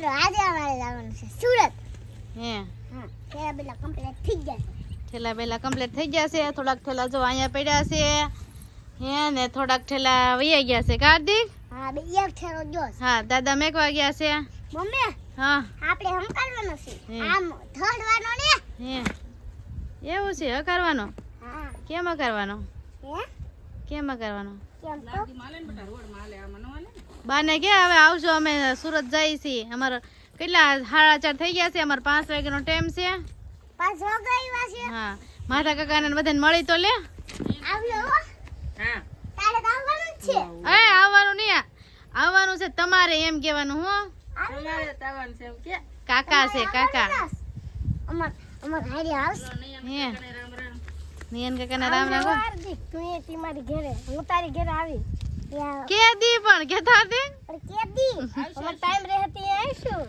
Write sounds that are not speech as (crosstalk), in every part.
મિત્રો આજે અમારે જવાનું છે સુરત. હે. થેલા પેલા કમ્પ્લીટ થઈ ગયા છે. બેલા કમ્પ્લીટ થઈ ગયા છે. થોડાક થેલા જો અહીંયા પડ્યા છે. હે ને થોડાક થેલા વહી ગયા છે. કાર્તિક? હા બે એક થેલો જો હા દાદા મેકવા ગયા છે. મમ્મી હા. આપણે હમ કરવાનું છે આમ ધડવાનો ને? હે. એવું છે હકારવાનો? હા. કેમ હકારવાનો? હે? કેમ હકારવાનો? કેમ તો? બાને કે હવે આવજો અમે સુરત જઈએ છીએ. અમારે કેટલા સાડા ચાર થઈ ગયા છે અમારે પાંચ વાગ્યાનો ટાઈમ છે. છે. હા માતા કાકાને ને બધાને મળી તો લે. આવ્યો હા. તારે આવવાનું છે. એ આવવાનું નહીં. આવવાનું છે તમારે એમ કહેવાનું હું. કાકા છે કાકા. અમાર અમાર હારી આવશે. હે નિયન કાકાને રામ રામ. તું એ તી ઘરે. હું તારી ઘરે આવી. ત્યાં કે દી પણ કેતા હતી પણ કેદી અમાર ટાઈમ રહેતી આવીશું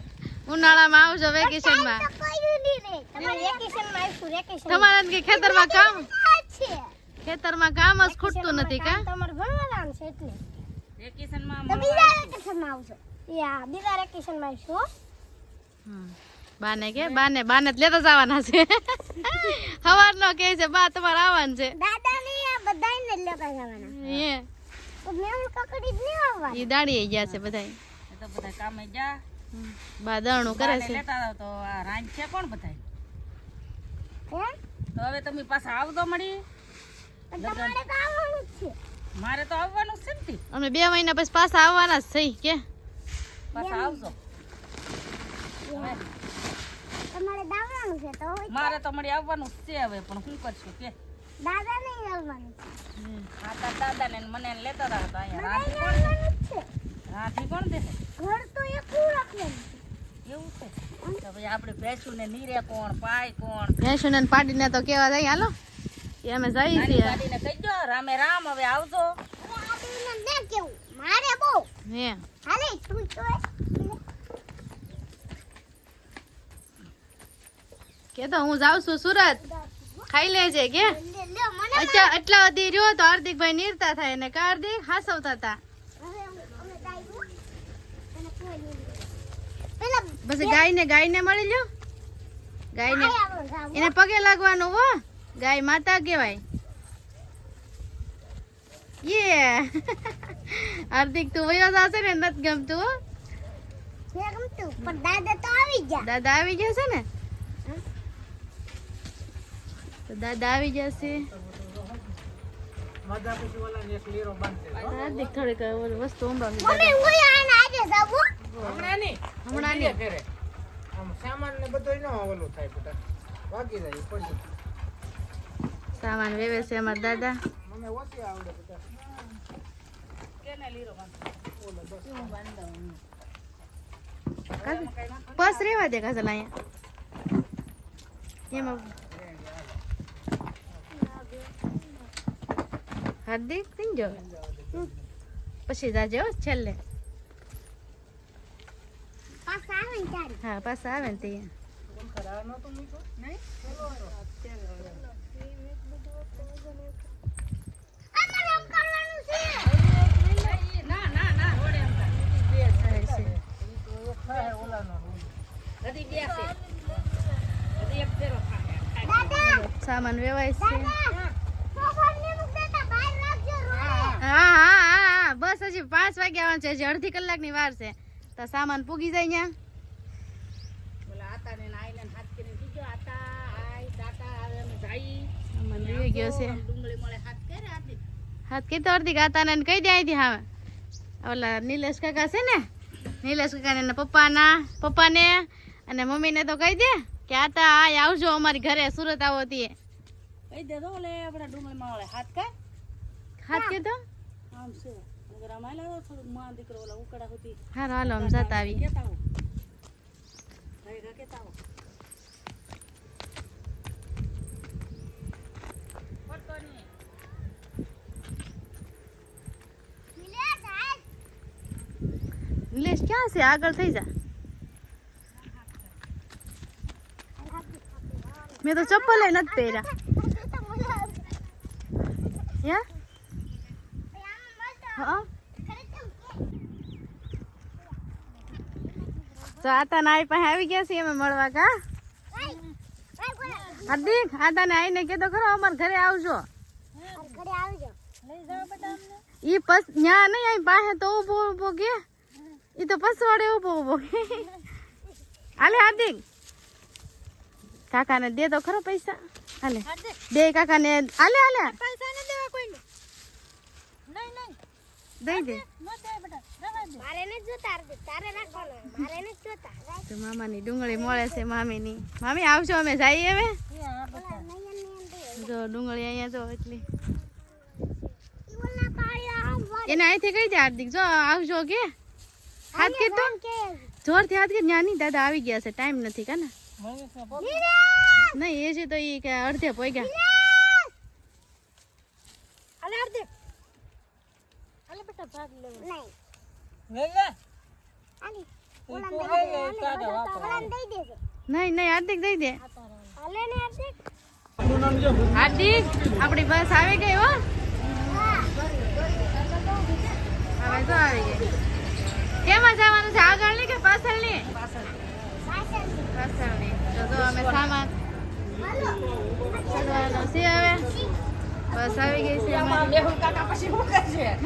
ઉનાળામાં આવજો વેકેશનમાં તો કોઈ નહીં રે તમારે વેકેશનમાં આવીશું વેકેશન તમારે કે ખેતરમાં કામ છે ખેતરમાં કામ જ ખૂટતું નથી કા તમારે ભણવાનું છે એટલે તો બીજા વેકેશનમાં આવજો યા બીજા વેકેશનમાં આવીશું હો. હમ. બાને કે બાને બાને જ લેતા જવાના છે સવારનો કહે છે બા તમારે આવવાનું છે દાદા ને આ બધાને જ લેતા જવાના હે તો મેં કકડી જ નહીં આવવા ઈ દાડીએ ગયા છે તો આ બા છે કરે છે. કોણ તો હવે તમે પાછા આવજો મળી. તમારે તો આવવાનું જ છે. મારે તો આવવાનું જ છે ને અમે બે મહિના પછી પાછા આવવાના જ થઈ કે. પાછા આવજો. તમારે દાવવાનું છે તો મારે તો મળી આવવાનું જ છે હવે પણ શું કરશું કે? દાદા નહીં આવવાનું છે. તાર દાદાને ને મને ને લેતા હતા તો અહીંયા જ કોણ ઘર તો રાખવાનું એવું છે? તો ભાઈ આપણે ભેંસું ને નીરે કોણ પાય કોણ? ભેંસુને ને પાડીને તો કેવા જાય હાલો. એ અમે જઈએ નાની છીએ. ગાડીને કહીજો રામે રામ હવે આવજો. હું ના કેવું. મારે બહુ. હે હાલે તું તો કે તો હું જાઉં છું સુરત. ખાઈ લેજે કે? અચ્છા એટલા સુધી રહ્યો તો હાર્દિકભાઈ નીરતા થાય ને હાર્દિક? હાસવતા હતા. હવે ગાય ને ગાય ને પછી ગાયને ગાયને મળી લ્યો. ગાયને ને એને પગે લાગવાનું હો. ગાય માતા કહેવાય. યે (laughs) હાર્દિક તું વયો જશે ને નથી ગમતું દાદા તો આવી ગયા. દાદા આવી જશે ને? તો દાદા આવી જશે. થોડીક વસ્તુ સામાન ને ઓલું થાય બેટા વાગી જાય પડી સામાન વેવે છે અમારા દાદા. મને ઓછી આવડે બેટા બસ. રેવા દે કાજલ અહીંયા. એમાં હાર્દિક થઈ જો પછી જાજે હો છેલ્લે? હા પાસ આવે ને તે સામાન વેવાય કરવાનું છે બધી બે છે બધી એક ફેરો થાય દાદા સામાન વેવાય છે દાદા સોફા ને મૂક દેતા બહાર રાખજો રોડે હા હા હા હજી પાંચ વાગે આવવાનું છે હજી અડધી કલાકની વાર છે. તો સામાન પૂગી જાય ત્યાં હાથ કીધો અડધી ગાતા ને કહી દે અહીંથી હા ઓલા નીલેશ કાકા છે ને નીલેશ કાકા ને પપ્પાના પપ્પાને અને મમ્મીને તો કહી દે કે આતા આય આવજો અમારી ઘરે સુરત આવો હતી કહી દે તો ઓલે આપણા ડુંગળી માં ઓલે હાથ કાય હાથ કીધો? આમ હારો હાલો જતા આવી નીલેશ, ક્યાં છે? આગળ થઈ જા. મેં તો ચપ્પલ નથી પહેર્યા હે હા તો આતા નાઈ પાસે આવી ગયા છીએ અમે મળવા કા? હાર્દિક આતા ને આવીને કીધો ખરો અમાર ઘરે આવજો. ઘરે આવજો ઈ પસ ન્યા નહીં આઈ પાસે તો ઊભો ઊભો કે. ઈ તો પસવાડે ઊભો ઊભો હાલે હાર્દિક. કાકાને દે તો ખરો પૈસા. હાલે. દે કાકાને હાલે હાલે. પૈસા ન દેવા કોઈને. નહીં નહીં. દઈ દે. ન દે બેટા રવા દે. મારે ને જોતા હાર્દિક, તારે રાખવાનો મારે ને જોતા. રાખ. તો મામાની ડુંગળી મળે છે મામીની. મામી આવજો અમે જઈએ હવે. જો ડુંગળી અહીંયા જો એટલી. એને અહીંથી કઈ દે હાર્દિક જો આવજો કે. હાથ કીધું કે. જોરથી હાથ કે ન્યાની દાદા આવી ગયા છે ટાઈમ નથી કે! નહીં એ છે તો એ કે અડધે પોઈ હાલે હાર્દિક. હાલે ભાગ લેવો. નહીં. નહીં નહીં હાર્દિક દઈ દે. હાર્દિક. આપણી બસ આવી ગઈ હો. હવે તો આવી ગઈ. કેમાં જવાનું છે? આગળની કે પાછળની? પાછળથી. પાછળની. તો અમે સામાન છે હવે. બસ આવી ગઈ છે અમારી. મેહુલ કાકા પછી શું કરશે (laughs)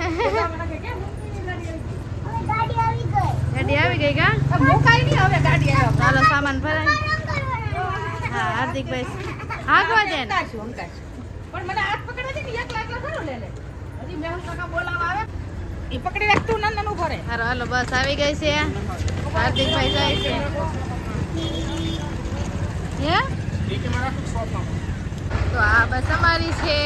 ગાડી આવી ગઈ. ગાડી આવી ગઈ કા? મુકાય નહીં હવે ગાડી આવ્યો ચાલો સામાન ભરાય. હા હાર્દિકભાઈ હાંકવા દે. પણ મને હાથ પકડવા દે ને એકલા એકલા ખરો લે લે. હજી મેહુલ કાકા બોલાવા આવે. એ પકડી રાખતું નંદન ઊભો રહે. હારો હાલો બસ આવી ગઈ છે. હાર્દિકભાઈ જાય છે. હે? તો આ બસ અમારી છે.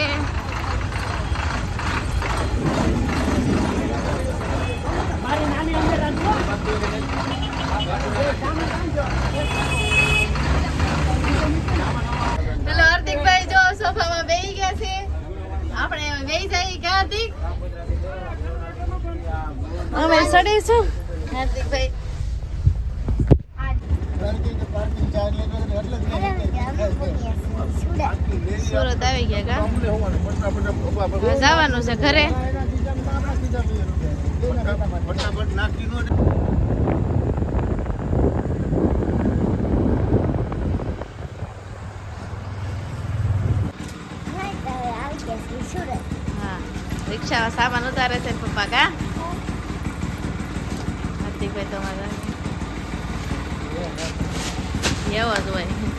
હેલો હાર્દિકભાઈ જો સોફામાં બેહી ગયા છે. આપણે બેહી જઈએ કે હાર્દિક? અમે સડીશું હાર્દિકભાઈ. સુરત આવી ગયા કા? જવાનું છે ઘરે. સામાન ઉતારે છે પપ્પા કા? હાર્દિકભાઈ તમારા એવો જ હોય.